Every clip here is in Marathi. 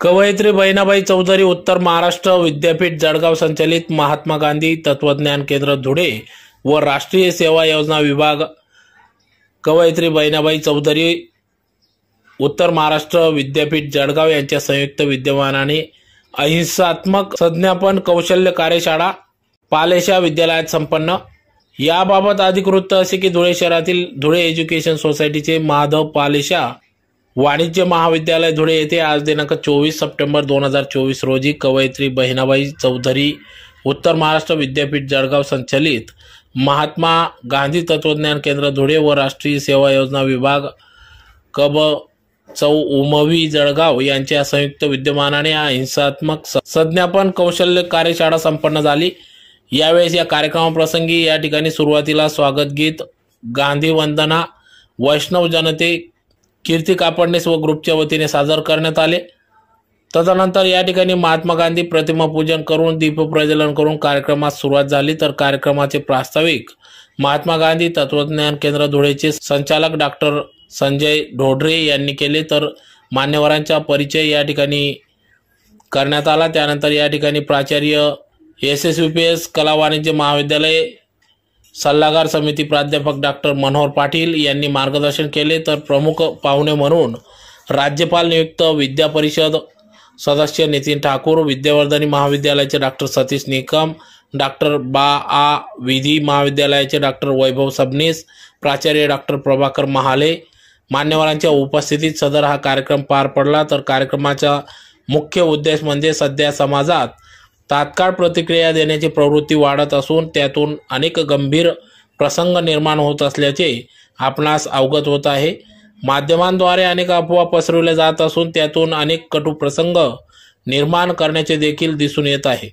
कवयित्री बहिणाबाई चौधरी उत्तर महाराष्ट्र विद्यापीठ जळगाव संचालित महात्मा गांधी तत्वज्ञान केंद्र धुळे व राष्ट्रीय सेवा योजना विभाग. कवयित्री बहिणाबाई चौधरी उत्तर महाराष्ट्र विद्यापीठ जळगाव यांच्या संयुक्त विद्यमानाने अहिंसात्मक संज्ञापन कौशल्य कार्यशाळा पालेशा विद्यालयात संपन्न. याबाबत अधिकृत असे की धुळे शहरातील धुळे एज्युकेशन सोसायटीचे माधव पालेशा वाणिज्य महाविद्यालय धुळे येथे आज दिनांक चोवीस सप्टेंबर दोन हजार चोवीस रोजी कवयित्री बहिणाबाई चौधरी उत्तर महाराष्ट्र विद्यापीठ जळगाव संचलित महात्मा गांधी तत्वज्ञान केंद्र धुळे व राष्ट्रीय सेवा योजना विभाग कब चौ उमवी जळगाव यांच्या संयुक्त विद्यमानाने अहिंसात्मक हिंसात्मक संज्ञापन कौशल्य कार्यशाळा संपन्न झाली. यावेळेस या कार्यक्रमाप्रसंगी या ठिकाणी सुरुवातीला स्वागत गीत गांधी वंदना वैष्णव जनते कीर्ती कापडनेस व ग्रुपच्या वतीने सादर करण्यात आले. तदनंतर या ठिकाणी महात्मा गांधी प्रतिमा पूजन करून दीपप्रज्वलन करून कार्यक्रमास सुरुवात झाली. तर कार्यक्रमाचे प्रास्ताविक महात्मा गांधी तत्वज्ञान केंद्र धुळेचे संचालक डॉक्टर संजय ढोडरे यांनी केले. तर मान्यवरांचा परिचय या ठिकाणी करण्यात आला. त्यानंतर या ठिकाणी प्राचार्य S S U P S कला वाणिज्य महाविद्यालय सल्लागार समिती प्राध्यापक डॉक्टर मनोहर पाटील यांनी मार्गदर्शन केले तर प्रमुख पाहुणे म्हणून राज्यपाल नियुक्त विद्या परिषद सदस्य नितीन ठाकूर विद्यावर्धनी महाविद्यालयाचे डॉक्टर सतीश निकम डॉक्टर बा आ विधी महाविद्यालयाचे डॉक्टर वैभव सबनीस प्राचार्य डॉक्टर प्रभाकर महाले. मान्यवरांच्या उपस्थितीत सदर हा कार्यक्रम पार पडला. तर कार्यक्रमाचा मुख्य उद्देश म्हणजे सध्या समाजात तात्काळ प्रतिक्रिया देण्याची प्रवृत्ती वाढत असून त्यातून अनेक गंभीर प्रसंग निर्माण होत असल्याचे आपणास अवगत होत आहे. माध्यमांद्वारे अनेक अफवा पसरवल्या जात असून त्यातून अनेक कटू प्रसंग निर्माण करण्याचे देखील दिसून येत आहे.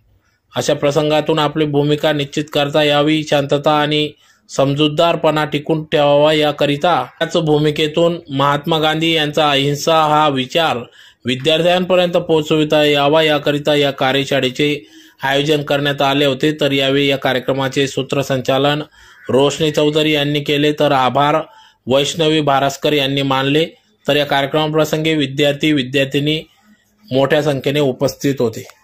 अशा प्रसंगातून आपली भूमिका निश्चित करता यावी शांतता आणि समजूतदारपणा टिकून ठेवावा याकरिता त्याच भूमिकेतून महात्मा गांधी यांचा अहिंसा हा विचार विद्यार्थ्यांपर्यंत पोहोचविता यावा याकरिता या कार्यशाळेचे आयोजन करण्यात आले होते. तर यावेळी या कार्यक्रमाचे सूत्रसंचालन रोशनी चौधरी यांनी केले. तर आभार वैष्णवी भारासकर यांनी मानले. तर या कार्यक्रमाप्रसंगी विद्यार्थी विद्यार्थिनी मोठ्या संख्येने उपस्थित होते.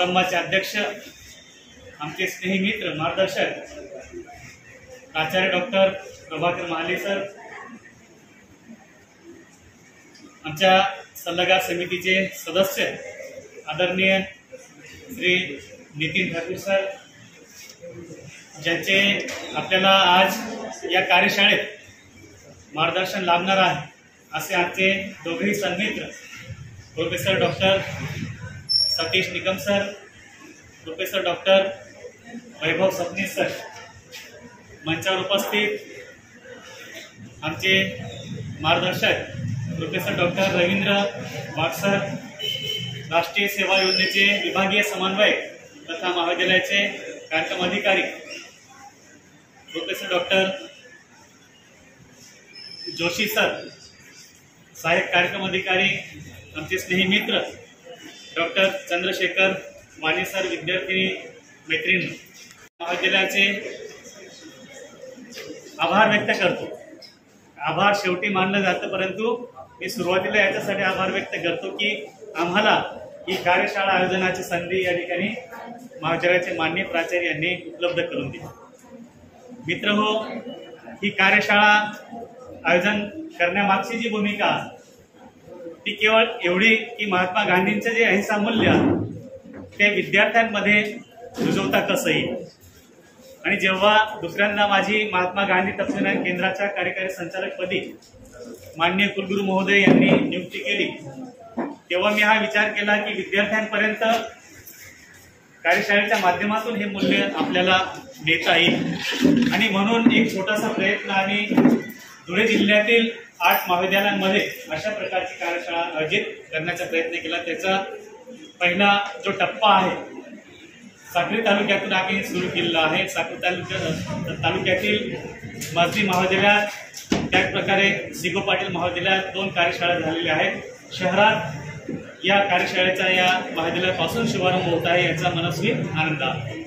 समारंभाचे अध्यक्ष आमचे स्नेही मित्र मार्गदर्शक प्राचार्य डॉक्टर प्रभाकर महाले सर आमच्या सल्लागार समितीचे सदस्य आदरणीय श्री नितीन ठाकूर सर ज्यांचे आपल्याला आज या कार्यशाळेत मार्गदर्शन लाभणार आहे असे आमचे दोघेही Sanmitra professor doctor Satish Nikam sir professor doctor Vaibhav Sapnis sir मंचावर उपस्थित आमचे मार्गदर्शक प्रोफेसर डॉक्टर रवींद्र वागसर राष्ट्रीय सेवा योजनेचे विभागीय समन्वयक तथा महाविद्यालयाचे कार्यक्रम अधिकारी प्रोफेसर डॉक्टर जोशी सर सहाय्यक कार्यक्रम अधिकारी आमचे स्नेही मित्र डॉक्टर चंद्रशेखर माने सर विद्यार्थिनी मैत्रीण महाविद्यालयाचे आभार व्यक्त करतो. आभार शेवटी मानलं जातं परंतु मी सुरुवातीला याच्यासाठी आभार व्यक्त करतो की आम्हाला ही कार्यशाळा आयोजनाची संधी या ठिकाणी महाविद्यालयाचे मान्य प्राचार्य यांनी उपलब्ध करून दिली. मित्र हो ही कार्यशाळा आयोजन करण्यामागची जी भूमिका ती केवळ एवढी की महात्मा गांधींचं जे अहिंसा मूल्य ते विद्यार्थ्यांमध्ये रुजवता कसं येईल आणि जेव्हा दुसऱ्यांदा माझी महात्मा गांधी तत्वज्ञान केंद्राच्या कार्यकारी संचालकपदी मान्य कुलगुरू महोदय यांनी नियुक्ती केली तेव्हा मी हा विचार केला की विद्यार्थ्यांपर्यंत कार्यशाळेच्या माध्यमातून हे मूल्य आपल्याला देता येईल. आणि म्हणून एक छोटासा प्रयत्न आणि धुळे जिल्ह्यातील आठ महाविद्यालयांमध्ये अशा प्रकारची कार्यशाळा आयोजित करण्याचा प्रयत्न केला. त्याचा पहिला जो टप्पा आहे साक्री तालुक्यातून आम्ही सुरू केलेला आहे. साक्री तालुक्या तालुक्यातील माजी महाविद्यालयात त्याचप्रकारे सिगो पाटील महाविद्यालयात दोन कार्यशाळा झालेल्या आहेत. शहरात या कार्यशाळेचा या महाविद्यालयापासून शुभारंभ होत आहे याचा मनस्वी आनंद आहे.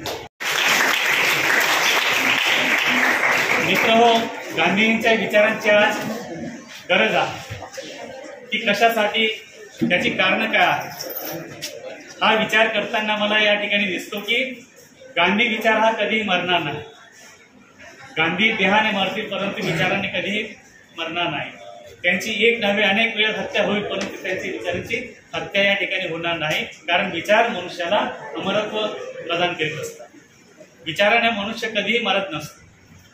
मित्र हो गांधीजींच्या विचारांची आज गरज आहे. ती कशासाठी त्याची कारणं काय आहेत? हा विचार करताना मला या ठिकाणी दिसतो की गांधी विचार हा कधीही मरणार नाही. गांधी देहाने मरतील परंतु विचाराने कधीही मरणार नाही. त्यांची एक नव्हे अनेक वेळ हत्या होईल परंतु त्यांची विचारांची हत्या या ठिकाणी होणार नाही. कारण विचार मनुष्याला अमरत्व प्रदान करीत असतात. विचाराने मनुष्य कधीही मरत नसतो.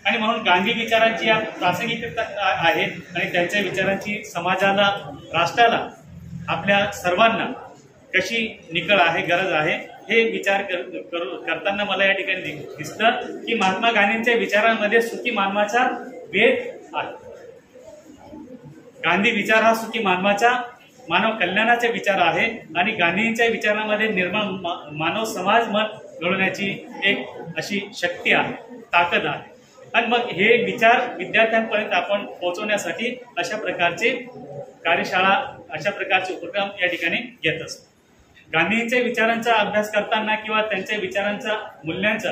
आणि म्हणून गांधी विचारांची या प्रासंगिकता आहे आणि त्यांच्या विचारांची समाजाला राष्ट्राला आपल्या सर्वांना कशी निकळ आहे गरज आहे हे विचार कर, करू करताना मला या ठिकाणी दिसतं की महात्मा गांधींच्या विचारांमध्ये सुखी मानवाचा वेध आहे. गांधी विचार हा सुखी मानवाचा मानव कल्याणाचा विचार आहे आणि गांधींच्या विचारांमध्ये निर्माण मा- मानव समाज मत घडवण्याची एक अशी शक्ती आहे ताकद आहे. आणि मग हे विचार विद्यार्थ्यांपर्यंत आपण पोहोचवण्यासाठी अशा प्रकारचे कार्यशाळा अशा प्रकारचे उपक्रम या ठिकाणी घेत असतो. गांधींच्या विचारांचा अभ्यास करताना किंवा त्यांच्या विचारांचा मूल्यांचा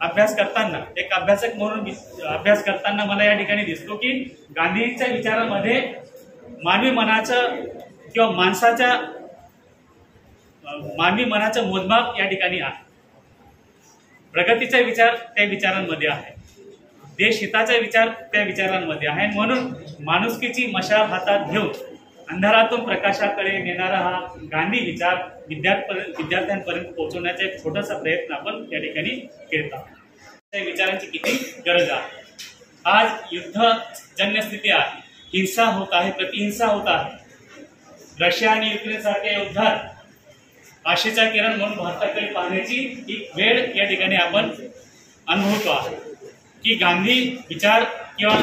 अभ्यास करताना एक अभ्यासक म्हणून अभ्यास करताना मला या ठिकाणी दिसतो की गांधींच्या विचारांमध्ये मानवी मनाचं किंवा माणसाच्या मानवी मनाचं मोजमाप या ठिकाणी आहे. प्रगतीचा विचार त्या विचारांमध्ये आहे. देश हिताचा विचार त्या विचारांमध्ये आहे. म्हणून माणुसकीची मशाल हातात घेऊन अंधारातून प्रकाशाकडे नेणारा हा गांधी विचार विद्यार्थ्यापर्यंत विद्यार्थ्यांपर्यंत पोहोचवण्याचा एक छोटासा प्रयत्न आपण या ठिकाणी केला. त्या विचारांची किती गरज आहे? आज युद्धजन्य स्थिती आहे. हिंसा होत आहे प्रतिहिंसा होत आहे. रशिया आणि युक्रेन सारख्या युद्धात आशेचा किरण म्हणून भारताकडे पाहण्याची एक वेळ या ठिकाणी आपण अनुभवतो आहे. की गांधी विचार किंवा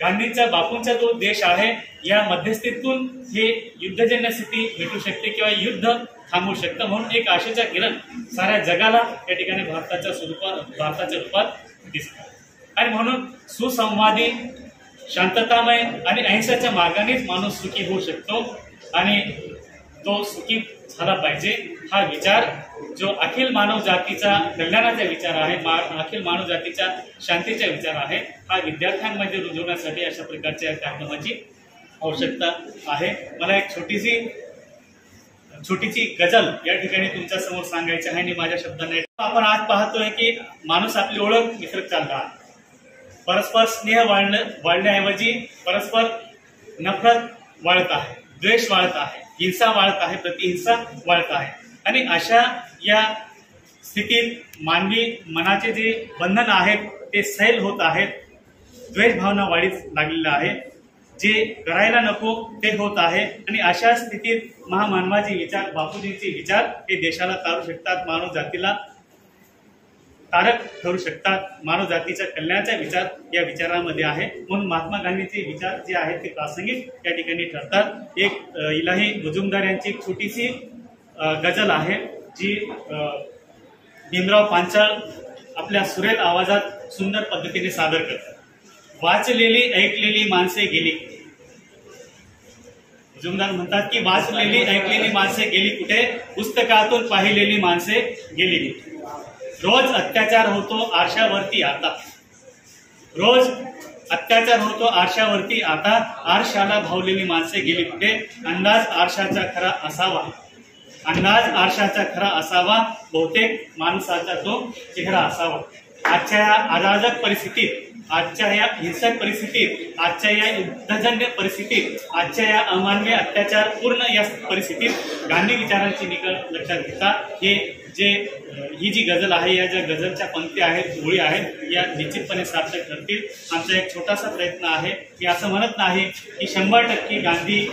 गांधीचा बापूंचा जो देश आहे या मध्यस्थीतून हे युद्धजन्य स्थिती भेटू शकते किंवा युद्ध थांबवू शकतं म्हणून एक आशेचा किरण साऱ्या जगाला या ठिकाणी भारताच्या स्वरूपात भारताच्या रूपात दिसतात आणि म्हणून सुसंवादी शांततामय आणि अहिंसाच्या मार्गानेच माणूस सुखी होऊ शकतो आणि तो सुखी झाला पाहिजे हा विचार जो अखिल मानव जातीचा कल्याणाचा विचार आहे मा- अखिल मानव जातीच्या शांतीचा विचार आहे हा विद्यार्थ्यांमध्ये रुजवण्यासाठी अशा प्रकारच्या कार्यक्रमाची आवश्यकता आहे. मला एक छोटीशी छोटीशी गजल या ठिकाणी तुमच्यासमोर सांगायची आहे आणि माझ्या शब्दांना आपण आज पाहतोय की माणूस आपली ओळख विसरत चालला. परस्पर स्नेह वाढणं वाढण्याऐवजी परस्पर नफरत वाढत आहे. द्वेष वाढत आहे हिंसा वाढत आहे प्रतिहिंसा वाढत आहे. आणि अशा या स्थितीत मानवी मनाचे जे बंधन आहेत ते सैल होत आहेत. द्वेष भावना वाढीत लागलेल्या आहे जे करायला नको ते होत आहे. आणि अशा स्थितीत महामानवाचे विचार बापूजींचे विचार हे देशाला तारू शकतात मानव जातीला तारक ठरू शकतात. मानव जातीच्या कल्याणाचा विचार या विचारामध्ये आहे. म्हणून महात्मा गांधीचे विचार जे आहेत ते प्रासंगिक या ठिकाणी ठरतात. एक इलाही मुजुमदार यांची एक छोटीशी गजल आहे जी भीमराव पांचाळ आपल्या सुरेल आवाजात सुंदर पद्धतीने सादर करतात. वाचलेली ऐकलेली माणसे गेली. जुमदार म्हणतात की वाचलेली ऐकलेली माणसे गेली कुठे? पुस्तकातून पाहिलेली माणसे गेली रोज अत्याचार होतो आरशावरती आता. रोज अत्याचार होतो आरशावरती आता. आरशाला भावलेली माणसे गेली कुठे? अंदाज आरशाचा खरा असावा. अंदाज आरशाचा खरा असावा. बहुतेक माणसाचा तो चेहरा असावा. आजच्या या अराजक परिस्थितीत आजच्या या हिंसक परिस्थितीत आजच्या या युद्धजन्य परिस्थितीत आजच्या या अमानवीय अत्याचार पूर्ण या परिस्थितीत गांधी विचारांची निकड लक्षात घेता. हे जे ही जी गझल आहे या ज्या गझलच्या पंक्ती आहेत ओळी आहेत या निश्चितपणे सार्थक ठरतील. आमचा एक छोटासा प्रयत्न आहे की असं म्हणत नाही की शंभर टक्के गांधी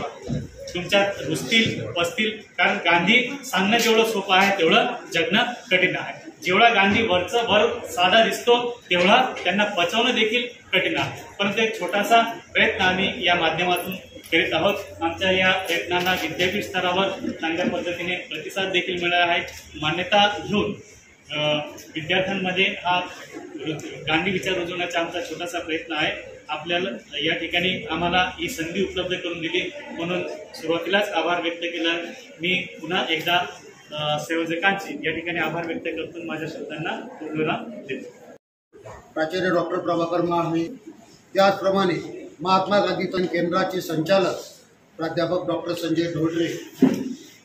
तुमच्यात रुजतील पसतील कारण गांधी सांगणं जेवढं सोपं आहे तेवढं जगणं कठीण आहे. जेवढा गांधी वरचं वर साधा दिसतो तेवढा त्यांना पचवणं देखील कठीण आहे. परंतु एक छोटासा प्रयत्न आम्ही या माध्यमातून करीत आहोत. आमच्या या प्रयत्नांना विद्यापीठ स्तरावर चांगल्या पद्धतीने प्रतिसाद देखील मिळाला आहे. मान्यता घेऊन विद्यार्थ्यांमध्ये हा गांधी विचार रुजवण्याचा आमचा छोटासा प्रयत्न आहे. आपल्याला या ठिकाणी आम्हाला ही संधी उपलब्ध करून दिली. म्हणून सुरुवातीलाच आभार व्यक्त केला. मी पुन्हा एकदा संयोजकांची. या ठिकाणी आभार व्यक्त करतो माझ्या शब्दांना पूर्णविराम देतो. प्राचार्य डॉक्टर प्रभाकर महामे त्याचप्रमाणे महात्मा गांधी तन केंद्राचे संचालक प्राध्यापक डॉक्टर संजय ढोडरे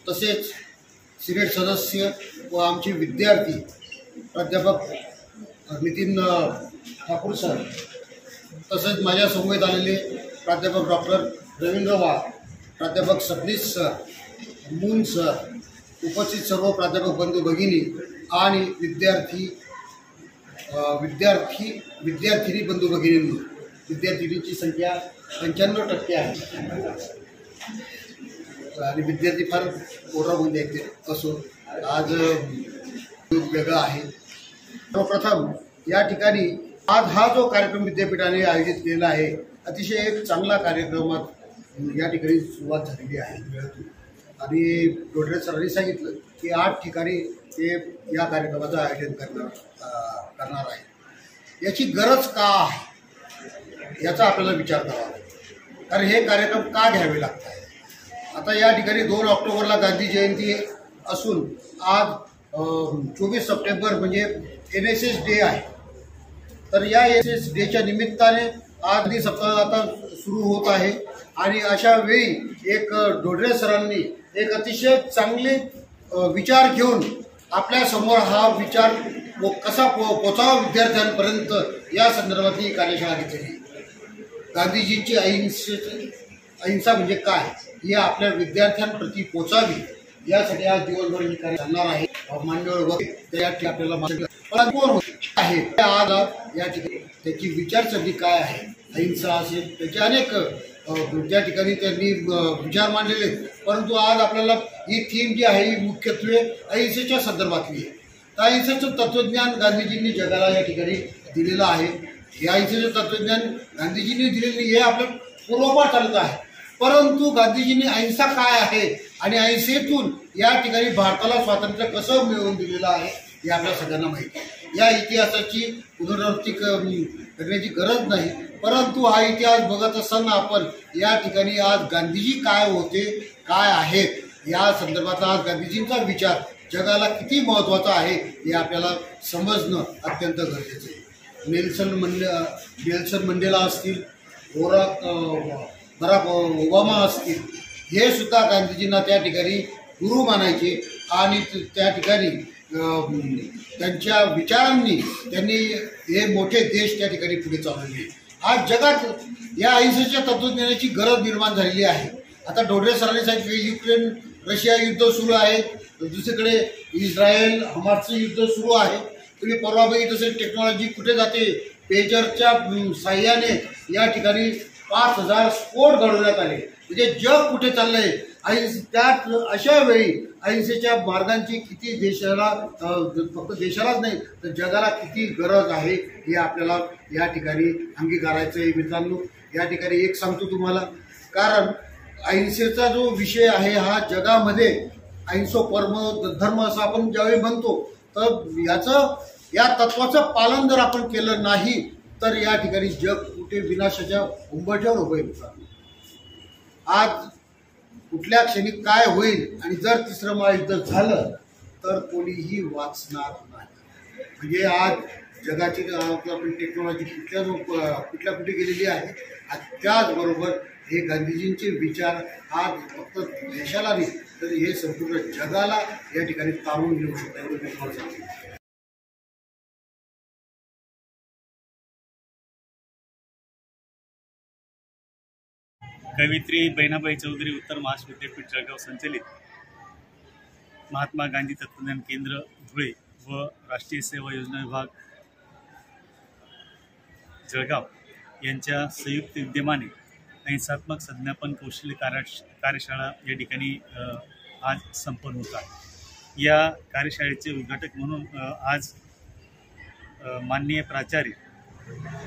तसेच सिनेट सदस्य व आमचे विद्यार्थी प्राध्यापक नितीन ठाकूर सर तसेच माझ्या समवेत आलेले प्राध्यापक डॉक्टर रवींद्र वाघ प्राध्यापक सबनीस सर मून सर उपस्थित सर्व प्राध्यापक बंधू भगिनी आणि विद्यार्थी विद्यार्थी विद्यार्थिनी बंधू भगिनींनी विद्यार्थिनीची संख्या पंच्याण्णव टक्के आहे. आणि विद्यार्थी फार ओरामध्ये आहेत असो आज वेगळं वेगळा आहे. सर्वप्रथम या ठिकाणी आज हा जो कार्यक्रम विद्यापीठाने आयोजित केलेला आहे अतिशय एक चांगला कार्यक्रमात या ठिकाणी सुरुवात झालेली आहे. आणि डोडरे सरांनी सांगितलं की आठ ठिकाणी ते या कार्यक्रमाचं आयोजन करणार करणार आहे. याची गरज का आहे? याचा आपल्याला विचार करावा लागेल. कारण हे कार्यक्रम का घ्यावे लागत आहे आता या ठिकाणी दोन ऑक्टोबरला गांधी जयंती असून आज चोवीस सप्टेंबर म्हणजे एन एस एस डे आहे. तर या एन एस एस डेच्या निमित्ताने आज ही सप्ताह आता सुरू होत आहे आणि अशा वेळी एक डोडरे सरांनी एक अतिशय चांगले विचार घेऊन आपल्यासमोर हा विचार व कसा पो पोचावा विद्यार्थ्यांपर्यंत या संदर्भातली ही कार्यशाळा घेतली गांधीजींची अहिंसेची अहिंसा म्हणजे काय? ही आपल्या विद्यार्थ्यांप्रती पोचावी यासाठी आज दिवसभर ही कार्य चालणार आहे. मान्यवर वक्ते ते या ठिकाणी आपल्याला कोण आहे. आज या ठिकाणी त्याची विचारसरणी काय आहे? अहिंसा असेल त्याचे अनेक त्या ठिकाणी त्यांनी विचार मांडलेले परंतु आज आपल्याला ही थीम जी आहे ही मुख्यत्वे अहिंसेच्या संदर्भातली आहे. तर अहिंसेचं तत्वज्ञान गांधीजींनी जगाला या ठिकाणी दिलेलं आहे. हे अहिंसेचं तत्वज्ञान गांधीजींनी दिलेली हे आपलं पूर्वपार चालत आहे. परंतु गांधीजींनी अहिंसा काय आहे आणि अहिंसेतून या ठिकाणी भारताला स्वातंत्र्य कसं मिळवून दिलेलं आहे हे आपल्या सगळ्यांना माहिती आहे. या इतिहासाची पुनरावृत्ती करण्याची गरज नाही. परंतु हा इतिहास बघत असताना आपण या ठिकाणी आज गांधीजी काय होते काय आहेत या संदर्भातला आज गांधीजींचा विचार जगाला किती महत्त्वाचा आहे हे आपल्याला समजणं अत्यंत गरजेचं आहे. नेल्सन मंडे नेल्सन मंडेला असतील ओराक बराक ओबामा असतील हे सुद्धा गांधीजींना त्या ठिकाणी गुरु मानायचे आणि त्या ठिकाणी त्यांच्या विचारांनी त्यांनी हे मोठे देश त्या ठिकाणी पुढे चालवले. आज जगात या अहिंसेच्या तत्वज्ञानाची गरज निर्माण झालेली आहे. आता डोडरे सरांनी सांगितले युक्रेन रशिया युद्ध सुरू आहे. दुसरीकडे इस्रायल हमासचं युद्ध सुरू आहे. तुम्ही परवा बघितलं असेल टेक्नॉलॉजी कुठे जाते? पेजरच्या साह्याने या ठिकाणी पाच हजार स्फोट घडवण्यात आले. म्हणजे जग कुठे चाललंय? अहिंस त्यात अशा वेळी अहिंसेच्या मार्गांची किती देशाला फक्त देशालाच नाही तर जगाला किती गरज आहे हे आपल्याला या ठिकाणी अंगीकारायचं आहे मित्रांनो या ठिकाणी एक सांगतो तुम्हाला कारण अहिंसेचा जो विषय आहे हा जगामध्ये अहिंसो परम धर्म असं आपण ज्यावेळी म्हणतो तर याचं या तत्वाचं पालन जर आपण केलं नाही तर या ठिकाणी जग कुठे विनाशाच्या उंबरठ्यावर उभे मित्रांनो. आज कुठल्या क्षणी काय होईल आणि जर तिसरं महायुद्ध झालं तर कोणीही वाचणार नाही. म्हणजे आज जगाची आपण टेक्नॉलॉजी कुठल्या कुठल्या कुठे गेलेली आहे आणि त्याचबरोबर हे गांधीजींचे विचार आज फक्त देशाला नाही तर हे संपूर्ण जगाला या ठिकाणी तारून घेऊ शकतात. कवित्री बहिणाबाई चौधरी उत्तर महाराष्ट्र विद्यापीठ जळगाव संचलित. महात्मा गांधी तत्वज्ञान केंद्र धुळे व राष्ट्रीय सेवा योजना विभाग जळगाव यांच्या संयुक्त विद्यमाने अहिंसात्मक संज्ञापन कौशल्य कार्य कार्यशाळा या ठिकाणी आज संपन्न होत आहे. या कार्यशाळेचे उद्घाटक म्हणून आज माननीय प्राचार्य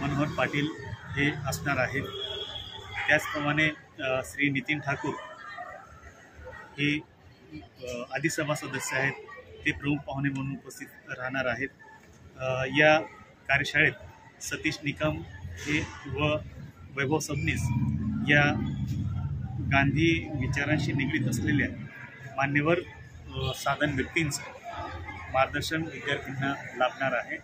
मनोहर पाटील हे असणार आहेत. त्याचप्रमाणे श्री नितीन ठाकूर हे अ, आदिसभा सदस्य आहेत. ते प्रमुख पाहुणे म्हणून उपस्थित राहणार आहेत. या कार्यशाळेत सतीश निकम हे व वैभव सबनीस या गांधी विचारांशी निगडीत असलेल्या मान्यवर साधन व्यक्तींचं मार्गदर्शन विद्यार्थ्यांना लाभणार आहे.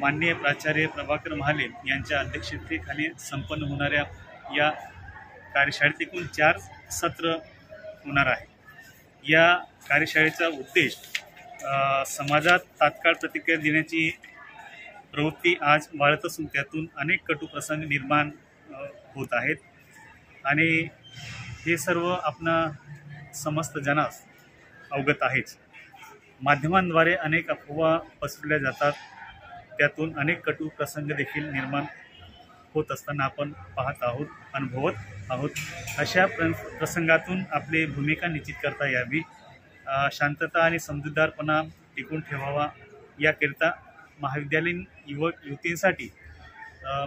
माननीय प्राचार्य प्रभाकर महाले यांच्या अध्यक्षतेखाली संपन्न होणाऱ्या या कार्यशाळेत एकूण चार सत्र होणार आहे. या कार्यशाळेचा उद्देश समाजात तात्काळ प्रतिक्रिया देण्याची प्रवृत्ती आज वाढत असून त्यातून अनेक कटुप्रसंग निर्माण होत आहेत. आणि हे सर्व आपणा समस्त जनास अवगत आहेच माध्यमांद्वारे अनेक अफवा पसरल्या जातात. त्यातून अनेक कटू प्रसंग देखील निर्माण होत असताना आपण पाहत आहोत अनुभवत आहोत. अशा प्र प्रसंगातून आपली भूमिका निश्चित करता यावी. शांतता आणि समजूतदारपणा टिकून ठेवावा. याकरिता महाविद्यालयीन युवक युवतींसाठी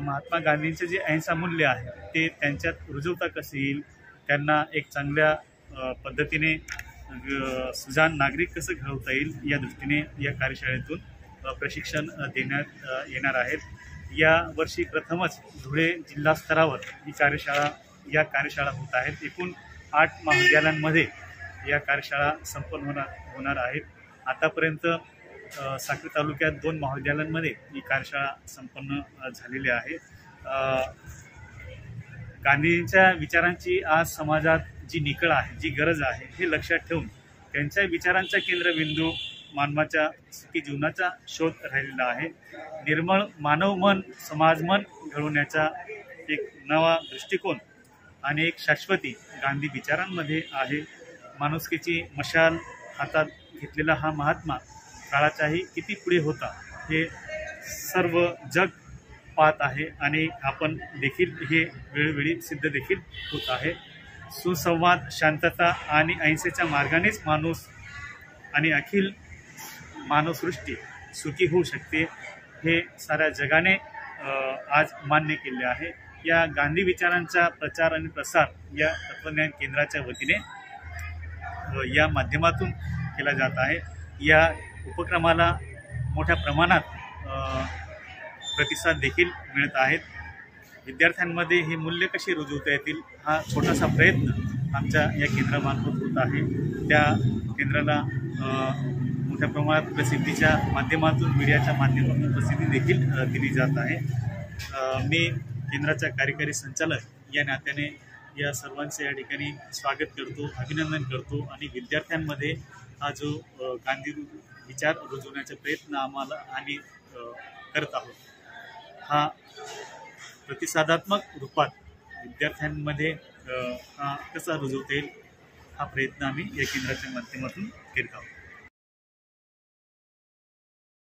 महात्मा गांधींचे जे अहिंसा मूल्य आहे ते त्यांच्यात रुजवता कसे येईल? त्यांना एक चांगल्या पद्धतीने सुजान सुजाण नागरिक कसं घडवता येईल? या दृष्टीने या कार्यशाळेतून प्रशिक्षण देण्यात येणार आहेत. या वर्षी प्रथमच धुळे जिल्हा स्तरावर ही कार्यशाळा या कार्यशाळा होत आहेत. एकूण आठ महाविद्यालयांमध्ये या कार्यशाळा संपन्न होणार होणार आहेत. आतापर्यंत अ, साक्री तालुक्यात दोन महाविद्यालयांमध्ये ही कार्यशाळा संपन्न झालेली आहे. गांधीजींच्या विचारांची आज समाजात जी निकळ आहे जी गरज आहे हे लक्षात ठेवून त्यांच्या विचारांचा केंद्रबिंदू मानवाच्या सुखी जीवनाचा शोध राहिलेला आहे. निर्मळ मानव मन समाज मन घडवण्याचा एक नवा दृष्टिकोन आणि एक शाश्वती गांधी विचारांमध्ये आहे. माणुसकीची मशाल हातात घेतलेला हा महात्मा काळाचाही किती पुढे होता हे सर्व जग पाहत आहे आणि आपण देखील हे वेळोवेळी सिद्ध देखील होत आहे. सुसंवाद शांतता आणि अहिंसेच्या मार्गानेच माणूस आणि अखिल मानवसृष्टी सुखी होऊ शकते हे साऱ्या जगाने आज मान्य केले आहे. या गांधी विचारांचा प्रचार आणि प्रसार या तत्वज्ञान केंद्राच्या वतीने या माध्यमातून केला जात आहे. या उपक्रमाला मोठ्या प्रमाणात प्रतिसाद देखील मिळत आहेत. विद्यार्थ्यांमध्ये हे मूल्य कसे रुजवता येतील हा छोटासा प्रयत्न आमच्या या केंद्रामार्फत होत आहे. त्या केंद्राला मोठ्या प्रमाणात प्रसिद्धीच्या माध्यमातून मीडियाच्या माध्यमातून प्रसिद्धी देखील दिली जात आहे. मी केंद्राचा कार्यकारी संचालक या नात्याने या सर्वांचे या ठिकाणी स्वागत करतो अभिनंदन करतो आणि विद्यार्थ्यांमध्ये हा जो गांधी विचार रुजवण्याचा प्रयत्न आम्हाला आम्ही करत आहोत हा प्रतिसादात्मक रूपात विद्यार्थ्यांमध्ये हा कसा रुजवता येईल हा प्रयत्न आम्ही या केंद्राच्या माध्यमातून करीत आहोत.